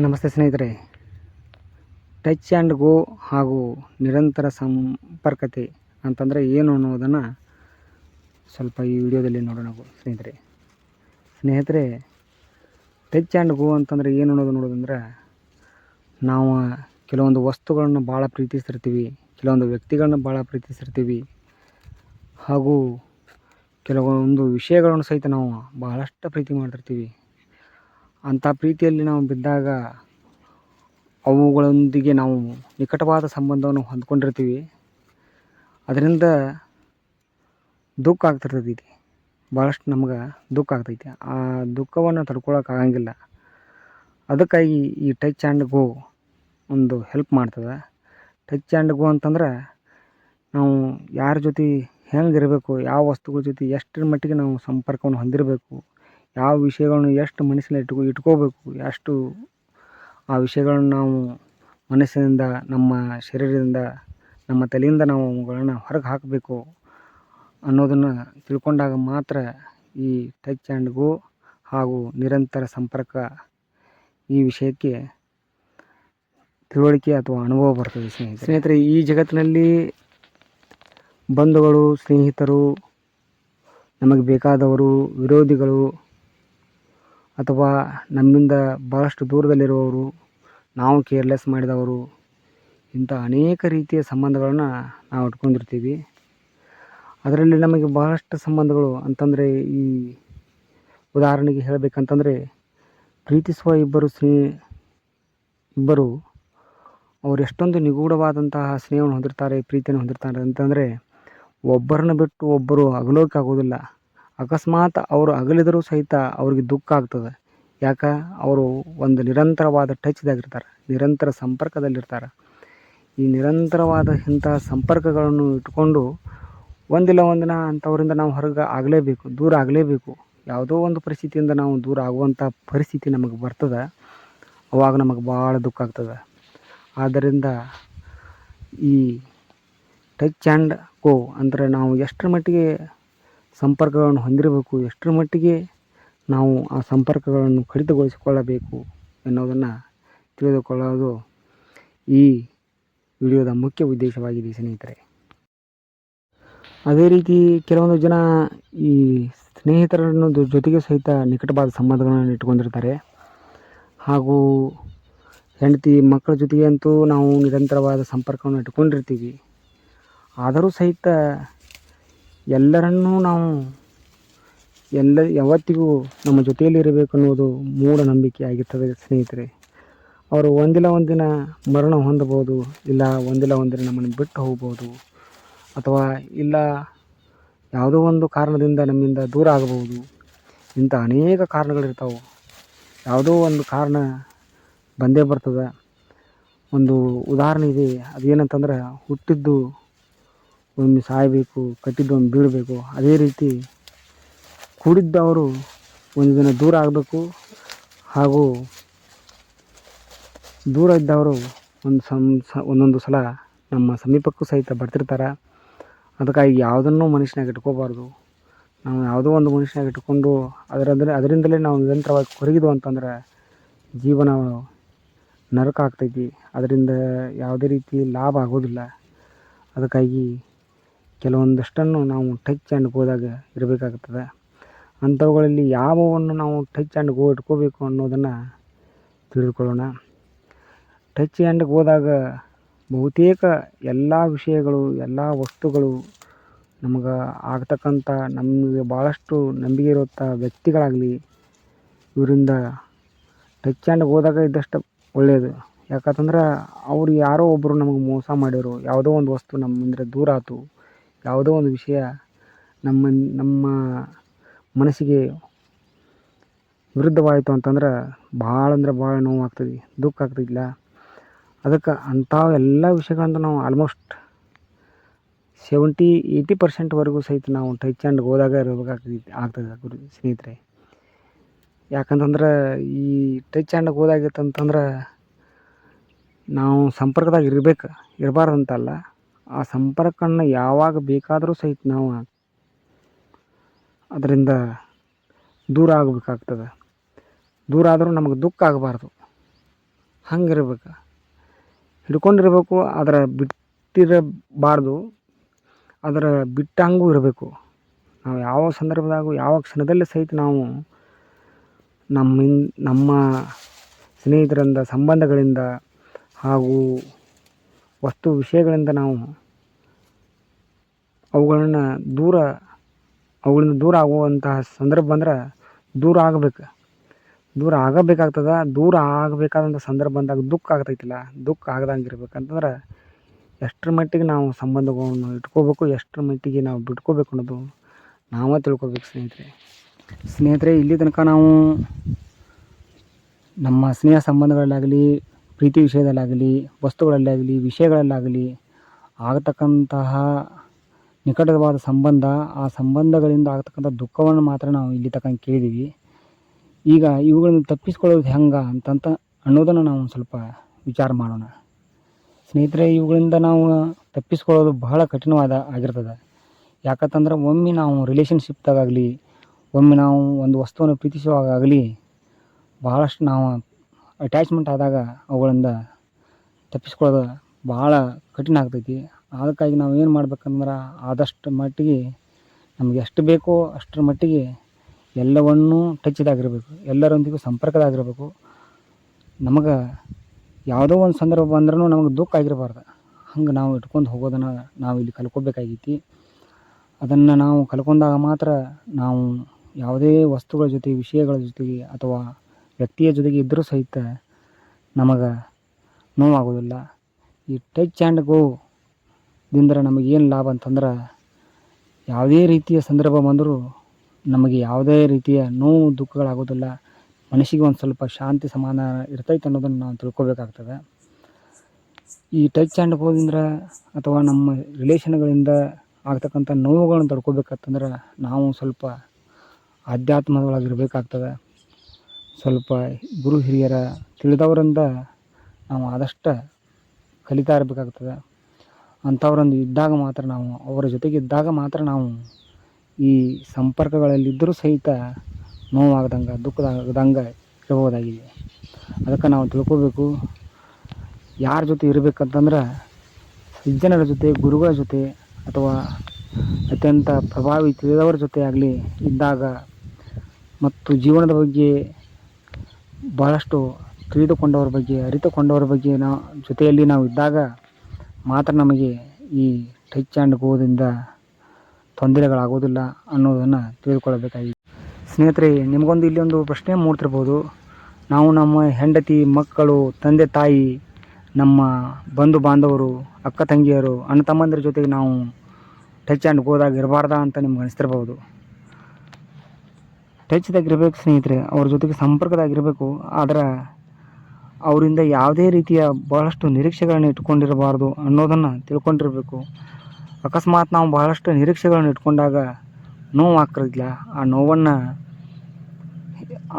ನಮಸ್ತೆ ಸ್ನೇಹಿತರೆ. Touch and go ಹಾಗೂ ನಿರಂತರ ಸಂಪರ್ಕತೆ ಅಂತಂದರೆ ಏನು ಅನ್ನೋದನ್ನು ಸ್ವಲ್ಪ ಈ ವಿಡಿಯೋದಲ್ಲಿ ನೋಡೋಣ ಸ್ನೇಹಿತರೆ. ಸ್ನೇಹಿತರೆ, ಟಚ್ ಆ್ಯಂಡ್ ಗೋ ಅಂತಂದರೆ ಏನು ಅನ್ನೋದು ನೋಡೋದಂದ್ರೆ ನಾವು ಕೆಲವೊಂದು ವಸ್ತುಗಳನ್ನು ಭಾಳ ಪ್ರೀತಿಸಿರ್ತೀವಿ ಕೆಲವೊಂದು ವ್ಯಕ್ತಿಗಳನ್ನ ಭಾಳ ಪ್ರೀತಿಸಿರ್ತೀವಿ ಹಾಗೂ ಕೆಲವೊಂದು ವಿಷಯಗಳನ್ನು ಸಹಿತ ನಾವು ಬಹಳಷ್ಟು ಪ್ರೀತಿ ಮಾಡ್ತಿರ್ತೀವಿ. ಅಂಥ ಪ್ರೀತಿಯಲ್ಲಿ ನಾವು ಬಿದ್ದಾಗ ಅವುಗಳೊಂದಿಗೆ ನಾವು ನಿಕಟವಾದ ಸಂಬಂಧವನ್ನು ಹೊಂದ್ಕೊಂಡಿರ್ತೀವಿ. ಅದರಿಂದ ದುಃಖ ಆಗ್ತಿರ್ತೈತಿ ಭಾಳಷ್ಟು ನಮ್ಗೆ ದುಃಖ ಆಗ್ತೈತಿ. ಆ ದುಃಖವನ್ನು ತಡ್ಕೊಳಕ್ಕೆ ಆಗಂಗಿಲ್ಲ. ಅದಕ್ಕಾಗಿ ಈ ಟಚ್ ಆ್ಯಂಡ್ ಗೋ ಒಂದು ಹೆಲ್ಪ್ ಮಾಡ್ತದೆ. ಟಚ್ ಆ್ಯಂಡ್ ಗೋ ಅಂತಂದ್ರೆ ನಾವು ಯಾರ ಜೊತೆ ಹೆಂಗೆ ಇರಬೇಕು ಯಾವ ವಸ್ತುಗಳ ಜೊತೆ ಎಷ್ಟರ ಮಟ್ಟಿಗೆ ನಾವು ಸಂಪರ್ಕವನ್ನು ಹೊಂದಿರಬೇಕು ಯಾವ ವಿಷಯಗಳನ್ನು ಎಷ್ಟು ಮನಸ್ಸಿನಲ್ಲಿ ಇಟ್ಕೊ, ಇಟ್ಕೋಬೇಕು, ಎಷ್ಟು ಆ ವಿಷಯಗಳನ್ನು ನಾವು ಮನಸ್ಸಿನಿಂದ, ನಮ್ಮ ಶರೀರದಿಂದ, ನಮ್ಮ ತಲೆಯಿಂದ ನಾವು ಅವುಗಳನ್ನು ಹೊರಗೆ ಹಾಕಬೇಕು ಅನ್ನೋದನ್ನು ತಿಳ್ಕೊಂಡಾಗ ಮಾತ್ರ ಈ ಟಚ್ ಆ್ಯಂಡ್ ಗೋ ಹಾಗೂ ನಿರಂತರ ಸಂಪರ್ಕ ಈ ವಿಷಯಕ್ಕೆ ತಿಳುವಳಿಕೆ ಅಥವಾ ಅನುಭವ ಬರ್ತದೆ ಸ್ನೇಹಿತರೆ. ಸ್ನೇಹಿತರೆ, ಈ ಜಗತ್ತಿನಲ್ಲಿ ಬಂಧುಗಳು, ಸ್ನೇಹಿತರು, ನಮಗೆ ಬೇಕಾದವರು, ವಿರೋಧಿಗಳು ಅಥವಾ ನಮ್ಮಿಂದ ಭಾಳಷ್ಟು ದೂರದಲ್ಲಿರುವವರು, ನಾವು ಕೇರ್ಲೆಸ್ ಮಾಡಿದವರು, ಇಂಥ ಅನೇಕ ರೀತಿಯ ಸಂಬಂಧಗಳನ್ನು ನಾವು ಇಟ್ಕೊಂಡಿರ್ತೀವಿ. ಅದರಲ್ಲಿ ನಮಗೆ ಬಹಳಷ್ಟು ಸಂಬಂಧಗಳು ಅಂತಂದರೆ ಈ ಉದಾಹರಣೆಗೆ ಹೇಳಬೇಕಂತಂದರೆ ಪ್ರೀತಿಸುವ ಇಬ್ಬರು ಸ್ನೇ ಇಬ್ಬರು ಅವರು ಎಷ್ಟೊಂದು ನಿಗೂಢವಾದಂತಹ ಸ್ನೇಹವನ್ನು ಹೊಂದಿರ್ತಾರೆ, ಪ್ರೀತಿಯನ್ನು ಹೊಂದಿರ್ತಾರೆ ಅಂತಂದರೆ ಒಬ್ಬರನ್ನ ಬಿಟ್ಟು ಒಬ್ಬರು ಅಗಲೋಕೆ ಆಗೋದಿಲ್ಲ. ಅಕಸ್ಮಾತ್ ಅವರು ಅಗಲಿದರೂ ಸಹಿತ ಅವ್ರಿಗೆ ದುಃಖ ಆಗ್ತದೆ. ಯಾಕೆ? ಅವರು ಒಂದು ನಿರಂತರವಾದ ಟಚ್ದಾಗಿರ್ತಾರೆ ನಿರಂತರ ಸಂಪರ್ಕದಲ್ಲಿರ್ತಾರೆ. ಈ ನಿರಂತರವಾದ ಇಂಥ ಸಂಪರ್ಕಗಳನ್ನು ಇಟ್ಕೊಂಡು ಒಂದಿಲ್ಲ ಒಂದಿನ ಅಂಥವರಿಂದ ನಾವು ಹೊರಗೆ ಆಗಲೇಬೇಕು, ದೂರ ಆಗಲೇಬೇಕು. ಯಾವುದೋ ಒಂದು ಪರಿಸ್ಥಿತಿಯಿಂದ ನಾವು ದೂರ ಆಗುವಂಥ ಪರಿಸ್ಥಿತಿ ನಮಗೆ ಬರ್ತದೆ. ಅವಾಗ ನಮಗೆ ಭಾಳ ದುಃಖ ಆಗ್ತದೆ. ಆದ್ದರಿಂದ ಈ ಟಚ್ ಆ್ಯಂಡ್ ಗೋ ಅಂದರೆ ನಾವು ಎಷ್ಟರ ಮಟ್ಟಿಗೆ ಸಂಪರ್ಕಗಳನ್ನು ಹೊಂದಿರಬೇಕು, ಎಷ್ಟರ ಮಟ್ಟಿಗೆ ನಾವು ಆ ಸಂಪರ್ಕಗಳನ್ನು ಕಡಿತಗೊಳಿಸಿಕೊಳ್ಳಬೇಕು ಎನ್ನುವುದನ್ನು ತಿಳಿದುಕೊಳ್ಳೋದು ಈ ವಿಡಿಯೋದ ಮುಖ್ಯ ಉದ್ದೇಶವಾಗಿದೆ ಸ್ನೇಹಿತರೆ. ಅದೇ ರೀತಿ ಕೆಲವೊಂದು ಜನ ಈ ಸ್ನೇಹಿತರನ್ನು ಜೊತೆಗೆ ಸಹಿತ ನಿಕಟವಾದ ಸಂಬಂಧಗಳನ್ನು ಇಟ್ಕೊಂಡಿರ್ತಾರೆ ಹಾಗೂ ಹೆಂಡತಿ ಮಕ್ಕಳ ಜೊತೆಗೆ ಅಂತೂ ನಾವು ನಿರಂತರವಾದ ಸಂಪರ್ಕವನ್ನು ಇಟ್ಕೊಂಡಿರ್ತೀವಿ ಆದರೂ ಸಹಿತ ಎಲ್ಲರನ್ನೂ ನಾವು ಎಲ್ಲ ಯಾವತ್ತಿಗೂ ನಮ್ಮ ಜೊತೆಯಲ್ಲಿ ಇರಬೇಕು ಅನ್ನೋದು ಮೂಢನಂಬಿಕೆ ಆಗಿರ್ತದೆ ಸ್ನೇಹಿತರೆ. ಅವರು ಒಂದಿಲ್ಲ ಒಂದಿನ ಮರಣ ಹೊಂದಬಹುದು, ಇಲ್ಲ ಒಂದಿಲ್ಲ ಒಂದಿನ ನಮ್ಮನ್ನು ಬಿಟ್ಟು ಹೋಗ್ಬೋದು ಅಥವಾ ಇಲ್ಲ ಯಾವುದೋ ಒಂದು ಕಾರಣದಿಂದ ನಮ್ಮಿಂದ ದೂರ ಆಗಬಹುದು. ಇಂಥ ಅನೇಕ ಕಾರಣಗಳಿರ್ತಾವೆ. ಯಾವುದೋ ಒಂದು ಕಾರಣ ಬಂದೇ ಬರ್ತದೆ. ಒಂದು ಉದಾಹರಣೆ ಇದೆ. ಅದೇನಂತಂದ್ರೆ ಹುಟ್ಟಿದ್ದು ಒಮ್ಮೆ ಸಾಯಬೇಕು ಕಟ್ಟಿದ್ದು ಒಮ್ಮೆ ಬೀಳಬೇಕು, ಅದೇ ರೀತಿ ಕೂಡಿದ್ದವರು ಒಂದು ದಿನ ದೂರ ಆಗಬೇಕು ಹಾಗೂ ದೂರ ಇದ್ದವರು ಒಂದು ಸಮ್ ಒಂದೊಂದು ಸಲ ನಮ್ಮ ಸಮೀಪಕ್ಕೂ ಸಹಿತ ಬರ್ತಿರ್ತಾರೆ. ಅದಕ್ಕಾಗಿ ಯಾವುದನ್ನು ಮನುಷ್ಯನಾಗಿ ಇಟ್ಕೋಬಾರ್ದು. ನಾವು ಯಾವುದೋ ಒಂದು ಮನುಷ್ಯನಾಗಿ ಇಟ್ಕೊಂಡು ಅದರಂದರೆ, ಅದರಿಂದಲೇ ನಾವು ನಿರಂತರವಾಗಿ ಕೊರಗಿದ್ವು ಅಂತಂದ್ರೆ ಜೀವನ ನರಕ ಆಗ್ತೈತಿ. ಅದರಿಂದ ಯಾವುದೇ ರೀತಿ ಲಾಭ ಆಗೋದಿಲ್ಲ. ಅದಕ್ಕಾಗಿ ಕೆಲವೊಂದಷ್ಟನ್ನು ನಾವು ಟಚ್ ಆ್ಯಂಡ್ ಗೋದಾಗ ಇರಬೇಕಾಗ್ತದೆ. ಅಂಥವುಗಳಲ್ಲಿ ಯಾವವನ್ನು ನಾವು ಟಚ್ ಆ್ಯಂಡ್ ಗೋ ಇಟ್ಕೋಬೇಕು ಅನ್ನೋದನ್ನು ತಿಳಿದುಕೊಳ್ಳೋಣ. ಟಚ್ ಆ್ಯಂಡ್ ಗೋದಾಗ ಬಹುತೇಕ ಎಲ್ಲ ವಿಷಯಗಳು, ಎಲ್ಲ ವಸ್ತುಗಳು ನಮ್ಗೆ ಆಗ್ತಕ್ಕಂಥ ನಮಗೆ ಭಾಳಷ್ಟು ನಂಬಿಕೆ ಇರುವಂಥ ವ್ಯಕ್ತಿಗಳಾಗಲಿ ಇವರಿಂದ ಟಚ್ ಆ್ಯಂಡ್ ಹೋದಾಗ ಇದ್ದಷ್ಟು ಒಳ್ಳೆಯದು ಯಾಕಂತಂದ್ರೆ ಅವ್ರು ಯಾರೋ ಒಬ್ಬರು ನಮಗೆ ಮೋಸ ಮಾಡಿದ್ರು. ಯಾವುದೋ ಒಂದು ವಸ್ತು ನಮ್ಮಿಂದ ದೂರ ಆಯ್ತು ಯಾವುದೋ ಒಂದು ವಿಷಯ ನಮ್ಮ ನಮ್ಮ ಮನಸ್ಸಿಗೆ ವಿರುದ್ಧವಾಯಿತು ಅಂತಂದ್ರೆ ಭಾಳ ಅಂದ್ರೆ ಭಾಳ ನೋವು ಆಗ್ತದೆ, ದುಃಖ ಆಗ್ತದಿಲ್ಲ ಅದಕ್ಕೆ ಅಂಥ ಎಲ್ಲ ವಿಷಯಗಳಂತೂ ನಾವು ಆಲ್ಮೋಸ್ಟ್ ಸೆವೆಂಟಿ ಏಯ್ಟಿ ಪರ್ಸೆಂಟ್ವರೆಗೂ ಸಹಿತ ನಾವು ಟಚ್ ಆ್ಯಂಡ್ ಹೋದಾಗ ಇರಬೇಕಾಗ್ತದೆ, ಆಗ್ತದೆ ಗುರು, ಸ್ನೇಹಿತರೆ. ಯಾಕಂತಂದ್ರೆ ಈ ಟಚ್ ಆ್ಯಂಡ್ ಹೋದಾಗಿತ್ತಂತಂದ್ರೆ ನಾವು ಸಂಪರ್ಕದಾಗ ಇರಬೇಕು, ಇರಬಾರ್ದಂತಲ್ಲ. ಆ ಸಂಪರ್ಕವನ್ನು ಯಾವಾಗ ಬೇಕಾದರೂ ಸಹಿತ ನಾವು ಅದರಿಂದ ದೂರ ಆಗಬೇಕಾಗ್ತದೆ. ದೂರ ಆದರೂ ನಮಗೆ ದುಃಖ ಆಗಬಾರ್ದು. ಹಂಗಿರ್ಬೇಕು. ಹಿಡ್ಕೊಂಡಿರ್ಬೇಕು, ಅದರ ಬಿಟ್ಟಿರಬಾರ್ದು. ಅದರ ಬಿಟ್ಟಂಗೂ ಇರಬೇಕು. ನಾವು ಯಾವ ಸಂದರ್ಭದಾಗೂ, ಯಾವ ಕ್ಷಣದಲ್ಲಿ ಸಹಿತ ನಾವು ನಮ್ಮಿಂದ, ನಮ್ಮ ಸ್ನೇಹಿತರಿಂದ, ಸಂಬಂಧಗಳಿಂದ ಹಾಗೂ ವಸ್ತು ವಿಷಯಗಳಿಂದ ನಾವು ಅವುಗಳನ್ನು ದೂರ, ಅವುಗಳಿಂದ ದೂರ ಆಗುವಂತಹ ಸಂದರ್ಭ ಬಂದ್ರೆ ದೂರ ಆಗಬೇಕು. ದೂರ ಆಗಬೇಕಾಗ್ತದೆ, ದೂರ ಆಗಬೇಕಾದಂಥ ಸಂದರ್ಭ ಬಂದಾಗ ದುಃಖ ಆಗ್ತೈತಿಲ್ಲ. ದುಃಖ ಆಗದಂಗೆ ಇರ್ಬೇಕಂತಂದ್ರೆ ಎಷ್ಟರ ಮಟ್ಟಿಗೆ ನಾವು ಸಂಬಂಧಗಳನ್ನು ಇಟ್ಕೋಬೇಕು, ಎಷ್ಟರ ಮಟ್ಟಿಗೆ ನಾವು ಬಿಟ್ಕೋಬೇಕು ಅನ್ನೋದು ನಾವೇ ತಿಳ್ಕೊಬೇಕು ಸ್ನೇಹಿತರೆ. ಸ್ನೇಹಿತರೆ, ಇಲ್ಲಿ ತನಕ ನಾವು ನಮ್ಮ ಸ್ನೇಹ ಸಂಬಂಧಗಳಲ್ಲಾಗಲಿ ಪ್ರೀತಿ ವಿಷಯದಲ್ಲಾಗಲಿ, ವಸ್ತುಗಳಲ್ಲಾಗಲಿ, ವಿಷಯಗಳಲ್ಲಾಗಲಿ ಆಗತಕ್ಕಂತಹ ನಿಕಟವಾದ ಸಂಬಂಧ, ಆ ಸಂಬಂಧಗಳಿಂದ ಆಗತಕ್ಕಂಥ ದುಃಖವನ್ನು ಮಾತ್ರ ನಾವು ಇಲ್ಲಿ ತಕ್ಕಂಗೆ ಕೇಳಿದ್ದೀವಿ ಈಗ ಇವುಗಳನ್ನು ತಪ್ಪಿಸ್ಕೊಳ್ಳೋದು ಹೆಂಗೆ ಅಂತಂತ ಅನ್ನೋದನ್ನು ನಾವು ಸ್ವಲ್ಪ ವಿಚಾರ ಮಾಡೋಣ. ಸ್ನೇಹಿತರೆ, ಇವುಗಳಿಂದ ನಾವು ತಪ್ಪಿಸ್ಕೊಳ್ಳೋದು ಬಹಳ ಕಠಿಣವಾದ ಆಗಿರ್ತದೆ. ಯಾಕಂತಂದ್ರೆ ಒಮ್ಮೆ ನಾವು ರಿಲೇಷನ್ಶಿಪ್ದಾಗಲಿ ಒಮ್ಮೆ ನಾವು ಒಂದು ವಸ್ತುವನ್ನು ಪ್ರೀತಿಸುವಾಗಲಿ ಭಾಳಷ್ಟು ನಾವು ಅಟ್ಯಾಚ್ಮೆಂಟ್ ಆದಾಗ ಅವುಗಳಿಂದ ತಪ್ಪಿಸ್ಕೊಳ್ಳೋದು ಭಾಳ ಕಠಿಣ ಆಗ್ತೈತಿ. ಅದಕ್ಕಾಗಿ ನಾವು ಏನು ಮಾಡ್ಬೇಕಂದ್ರೆ ಆದಷ್ಟು ಮಟ್ಟಿಗೆ ನಮ್ಗೆ ಎಷ್ಟು ಬೇಕೋ ಅಷ್ಟರ ಮಟ್ಟಿಗೆ ಎಲ್ಲವನ್ನೂ ಟಚ್ದಾಗಿರಬೇಕು ಎಲ್ಲರೊಂದಿಗೂ ಸಂಪರ್ಕದಾಗಿರಬೇಕು. ನಮಗೆ ಯಾವುದೋ ಒಂದು ಸಂದರ್ಭ ಬಂದ್ರೂ ನಮಗೆ ದುಃಖ ಆಗಿರಬಾರ್ದು. ಹಂಗೆ ನಾವು ಇಟ್ಕೊಂಡು ಹೋಗೋದನ್ನು ನಾವು ಇಲ್ಲಿ ಕಲ್ಕೋಬೇಕಾಗೈತಿ. ಅದನ್ನು ನಾವು ಕಲ್ಕೊಂಡಾಗ ಮಾತ್ರ ನಾವು ಯಾವುದೇ ವಸ್ತುಗಳ ಜೊತೆ, ವಿಷಯಗಳ ಜೊತೆಗೆ ಅಥವಾ ವ್ಯಕ್ತಿಯ ಜೊತೆಗೆ ಇದ್ದರೂ ಸಹಿತ ನಮಗೆ ನೋವಾಗೋದಿಲ್ಲ ಈ ಟಚ್ ಆ್ಯಂಡ್ ಗೋ ದಿಂದ ನಮಗೇನು ಲಾಭ ಅಂತಂದ್ರೆ ಯಾವುದೇ ರೀತಿಯ ಸಂದರ್ಭ ಬಂದರೂ ನಮಗೆ ಯಾವುದೇ ರೀತಿಯ ನೋವು ದುಃಖಗಳಾಗೋದಿಲ್ಲ ಮನಸ್ಸಿಗೆ ಒಂದು ಸ್ವಲ್ಪ ಶಾಂತಿ, ಸಮಾಧಾನ ಇರ್ತೈತೆ ಅನ್ನೋದನ್ನು ನಾವು ತಿಳ್ಕೊಬೇಕಾಗ್ತದೆ. ಈ ಟಚ್ ಆ್ಯಂಡ್ ಗೋದಿಂದ ಅಥವಾ ನಮ್ಮ ರಿಲೇಷನ್ಗಳಿಂದ ಆಗ್ತಕ್ಕಂಥ ನೋವುಗಳನ್ನು ತಡ್ಕೋಬೇಕಂತಂದ್ರೆ ನಾವು ಸ್ವಲ್ಪ ಆಧ್ಯಾತ್ಮದೊಳಗಿರಬೇಕಾಗ್ತದೆ. ಸ್ವಲ್ಪ ಗುರು ಹಿರಿಯರ ತಿಳಿದವರಿಂದ ನಾವು ಆದಷ್ಟು ಕಲಿತಾ ಇರಬೇಕಾಗ್ತದೆ. ಅಂಥವ್ರೊಂದು ಇದ್ದಾಗ ಮಾತ್ರ ನಾವು, ಅವರ ಜೊತೆಗೆ ಇದ್ದಾಗ ಮಾತ್ರ ನಾವು ಈ ಸಂಪರ್ಕಗಳಲ್ಲಿದ್ದರೂ ಸಹಿತ ನೋವಾಗದಂಗೆ, ದುಃಖದಾಗದಂಗೆ ಇರಬಹುದಾಗಿದೆ. ಅದಕ್ಕೆ ನಾವು ತಿಳ್ಕೊಬೇಕು, ಯಾರ ಜೊತೆ ಇರಬೇಕಂತಂದ್ರೆ ಸಜ್ಜನರ ಜೊತೆ, ಗುರುಗಳ ಜೊತೆ ಅಥವಾ ಅತ್ಯಂತ ಪ್ರಭಾವಿ ತಿಳಿದವರ ಜೊತೆ ಆಗಲಿ ಇದ್ದಾಗ ಮತ್ತು ಜೀವನದ ಬಗ್ಗೆ ಭಾಳಷ್ಟು ತಿಳಿದುಕೊಂಡವ್ರ ಬಗ್ಗೆ, ಅರಿತುಕೊಂಡವ್ರ ಬಗ್ಗೆ ನಾವು ಜೊತೆಯಲ್ಲಿ ನಾವು ಇದ್ದಾಗ ಮಾತ್ರ ನಮಗೆ ಈ ಟಚ್ ಆ್ಯಂಡ್ ಗೋದಿಂದ ತೊಂದರೆಗಳಾಗೋದಿಲ್ಲ ಅನ್ನೋದನ್ನು ತಿಳಿದುಕೊಳ್ಳಬೇಕಾಗಿದೆ. ಸ್ನೇಹಿತರೆ, ನಿಮಗೊಂದು ಇಲ್ಲಿ ಒಂದು ಪ್ರಶ್ನೆ ಮೂಡ್ತಿರ್ಬೋದು. ನಾವು ನಮ್ಮ ಹೆಂಡತಿ, ಮಕ್ಕಳು, ತಂದೆ, ತಾಯಿ, ನಮ್ಮ ಬಂಧು ಬಾಂಧವರು, ಅಕ್ಕ ತಂಗಿಯರು, ಅಣ್ಣ ತಮ್ಮಂದಿರ ಜೊತೆಗೆ ನಾವು ಟಚ್ ಆ್ಯಂಡ್ ಗೋದಾಗ ಇರಬಾರ್ದಾ ಅಂತ ನಿಮ್ಗೆ ಅನಿಸ್ತಿರ್ಬೋದು. ಟಚ್ದಾಗ ಇರಬೇಕು ಸ್ನೇಹಿತರೆ, ಅವ್ರ ಜೊತೆಗೆ ಸಂಪರ್ಕದಾಗಿರಬೇಕು, ಆದರೆ ಅವರಿಂದ ಯಾವುದೇ ರೀತಿಯ ಬಹಳಷ್ಟು ನಿರೀಕ್ಷೆಗಳನ್ನು ಇಟ್ಕೊಂಡಿರಬಾರ್ದು ಅನ್ನೋದನ್ನು ತಿಳ್ಕೊಂಡಿರಬೇಕು. ಅಕಸ್ಮಾತ್ ನಾವು ಬಹಳಷ್ಟು ನಿರೀಕ್ಷೆಗಳನ್ನು ಇಟ್ಕೊಂಡಾಗ ನೋವು ಆಗ್ತಿರಲಿಲ್ಲ ಆ ನೋವನ್ನು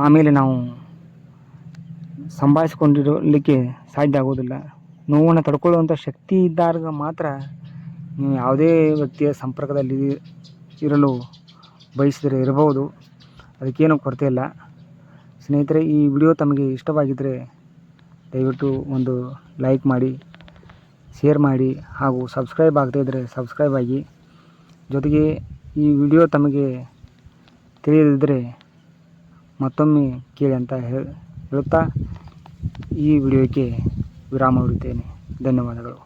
ಆಮೇಲೆ ನಾವು ಸಂಭಾಳಿಸ್ಕೊಂಡಿರಲಿಕ್ಕೆ ಸಾಧ್ಯ ಆಗೋದಿಲ್ಲ. ನೋವನ್ನು ತಡ್ಕೊಳ್ಳುವಂಥ ಶಕ್ತಿ ಇದ್ದಾಗ ಮಾತ್ರ ನೀವು ಯಾವುದೇ ವ್ಯಕ್ತಿಯ ಸಂಪರ್ಕದಲ್ಲಿ ಇರಲು ಬಯಸಿದರೆ ಇರಬಹುದು. ಅದಕ್ಕೇನು ಕೊರತೆ ಇಲ್ಲ. ಸ್ನೇಹಿತರೆ, ಈ ವಿಡಿಯೋ ತಮಗೆ ಇಷ್ಟವಾಗಿದ್ದರೆ ದಯವಿಟ್ಟು ಒಂದು ಲೈಕ್ ಮಾಡಿ, ಶೇರ್ ಮಾಡಿ ಹಾಗೂ ಸಬ್ಸ್ಕ್ರೈಬ್ ಆಗದೇ ಇದ್ದರೆ ಸಬ್ಸ್ಕ್ರೈಬ್ ಆಗಿ. ಜೊತೆಗೆ ಈ ವಿಡಿಯೋ ತಮಗೆ ತಿಳಿಯದಿದ್ದರೆ ಮತ್ತೊಮ್ಮೆ ಕೇಳಿ ಅಂತ ಹೇಳಿ, ಹೇಳುತ್ತಾ ಈ ವಿಡಿಯೋಕ್ಕೆ ವಿರಾಮ ಹೊಡಿತೇನೆ ಧನ್ಯವಾದಗಳು.